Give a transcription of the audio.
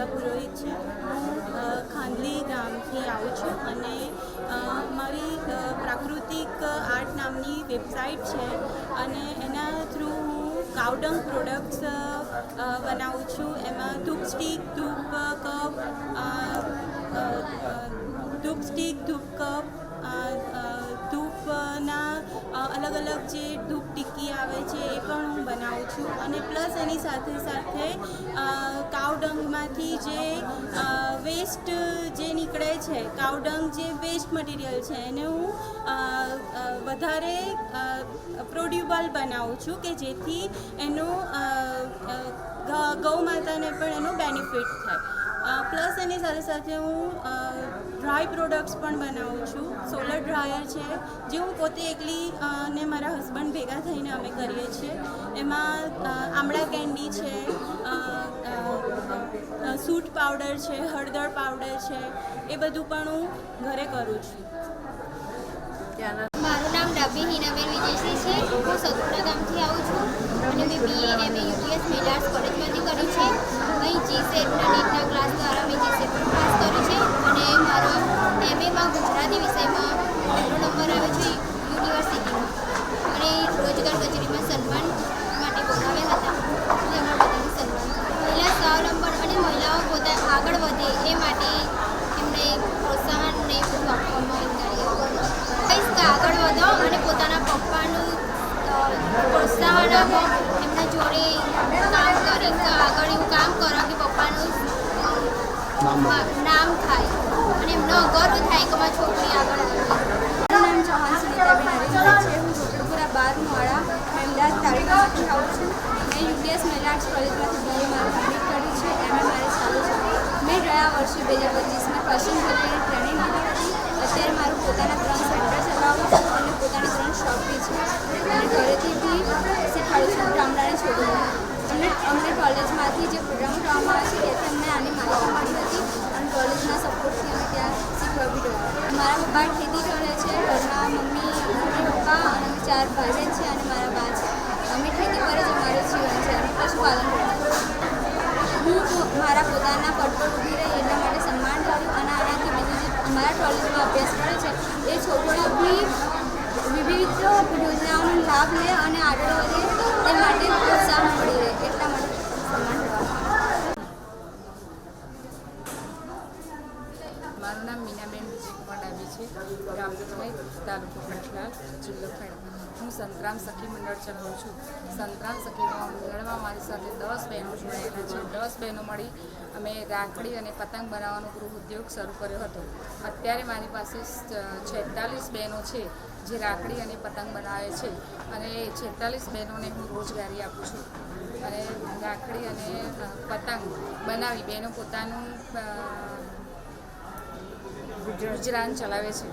શ્રદ્ધા પુરોહિત છે. હું ખાંદલી ગામથી આવું છું અને મારી પ્રાકૃતિક આર્ટ નામની વેબસાઇટ છે અને એના થ્રુ હું કાઉડંગ પ્રોડક્ટ્સ બનાવું છું. એમાં ધૂપ સ્ટીક, ધૂપ કપ ધૂપ સ્ટીક, ધૂપ કપ ધૂપના અલગ અલગ જે ધૂપ ટિક્કી આવે છે એ પણ હું બનાવું છું. અને પ્લસ એની સાથે સાથે કાવડંગમાંથી જે વેસ્ટ જે નીકળે છે, કાવડંગ જે વેસ્ટ મટીરિયલ છે, એને હું વધારે પ્રોડ્યુબલ બનાવું છું કે જેથી એનું ગૌ માતાને પણ એનો બેનિફિટ થાય. પ્લસ એની સાથે સાથે હું ડ્રાય પ્રોડક્ટ્સ પણ બનાવું છું. સોલર ડ્રાયર છે, જે હું પોતે એકલી ને મારા હસબન્ડ ભેગા થઈને અમે કરીએ છીએ. એમાં આમળા કેન્ડી છે સૂટ પાવડર છે, હળદર પાવડર છે, એ બધું પણ હું ઘરે કરું છું. મારું નામ ડાબી હિનાબેન વિજયસિંહ છે. હું સતપુરા ગામથી આવું છું અને મેં બીએ એમ યુટીએસ મિલાર્સ કોલેજમાંથી કર્યું છે. અહીં જી સેટના નીટના ક્લાસ દ્વારા મેં જી સેટ પણ પાસ કર્યું છે અને મારો એમએમાં ગુજરાતી વિષયમાં પહેલો નંબર આવે છે યુનિવર્સિટીમાં અને રોજગાર કચેરીમાં સન્માન માટે બોલાવ્યા હતા એટલે અમારા બધાનું સન્માન થયું. પહેલા સો નંબર અને મહિલાઓ પોતા આગળ વધે એ માટે એમને પ્રોત્સાહન ને બધું આપવામાં કહીશ કે આગળ વધો અને પોતાના પપ્પાનું પ્રોત્સાહન આપો. એમના જોડે કામ કરી આગળ એવું કામ કરો કે પપ્પાનું નામ થાય. અને એમનો ગર્વ થાય કે મારી છોકરી આગળ આવે નામ ચૌહાણ સુનીતાબેન છે. હું ઝોપડપુરા બાર મોડા અમદાવાદ તાલુકામાંથી આવું છું. મેં યુપીએસ મહિલા કોલેજમાંથી બીએ મારું કમ્પ્લીટ કર્યું છે એમએ મારે ચાલુ છે મેં ગયા વર્ષે બે હજાર પચીસમાં ફેશન કરીને ટ્રેનિંગ લીધી હતી. અત્યારે મારું પોતાના ત્રણ સેન્ટર ચલાવું છું, અને પોતાના ત્રણ શોપ બી છે. અને ઘરેથી બી શીખવાડું છું, ગામડાની છોકરીઓને. અમને અમને કોલેજમાંથી જે પ્રોગ્રામ કરવામાં આવે છે ત્યાંથી અમને આની માહિતી મળી હતી. અને કોલેજના સપોર્ટથી અમે ત્યાં શીખવા બી ગયા મારા પપ્પા ખેતી કરે છે, ઘરમાં મમ્મી મમ્મી, પપ્પા, અને ચાર ભાઈ છે અને મારા બા છે. અમે ખેતી પર જ અમારું જીવન છે અને પશુપાલન કરીએ હું મારા પોતાના પદ પર રહી એટલા માટે સન્માન કર્યું અને આનાથી બીજું જે અમારા કોલેજમાં અભ્યાસ કરે છે, એ છોકરો બી વિવિધ યોજનાઓનો લાભ લે અને આગળ વધે તે માટે પ્રોત્સાહન મળી રહે એટલા માટે સન્માન કરવામાં મારું નામ મીનાબેન વિજયકુમાર ડાબી છે ગામ થાય તાલુકો પંચલાલ જિલ્લો ખેડા હું સંતરામ સખી મંડળ ચલાવું છું. સંતરામ સખી મંડળમાં મારી સાથે દસ બહેનો જોડાયેલા છે. દસ બહેનો મળી અમે રાખડી અને પતંગ બનાવવાનો ગૃહ ઉદ્યોગ શરૂ કર્યો હતો. અત્યારે મારી પાસે છેતાલીસ બહેનો છે જે રાખડી અને પતંગ બનાવે છે અને એ છેતાલીસ બહેનોને હું રોજગારી આપું છું. અને રાખડી અને પતંગ બનાવી બહેનો પોતાનું ગુજરાન ચલાવે છે.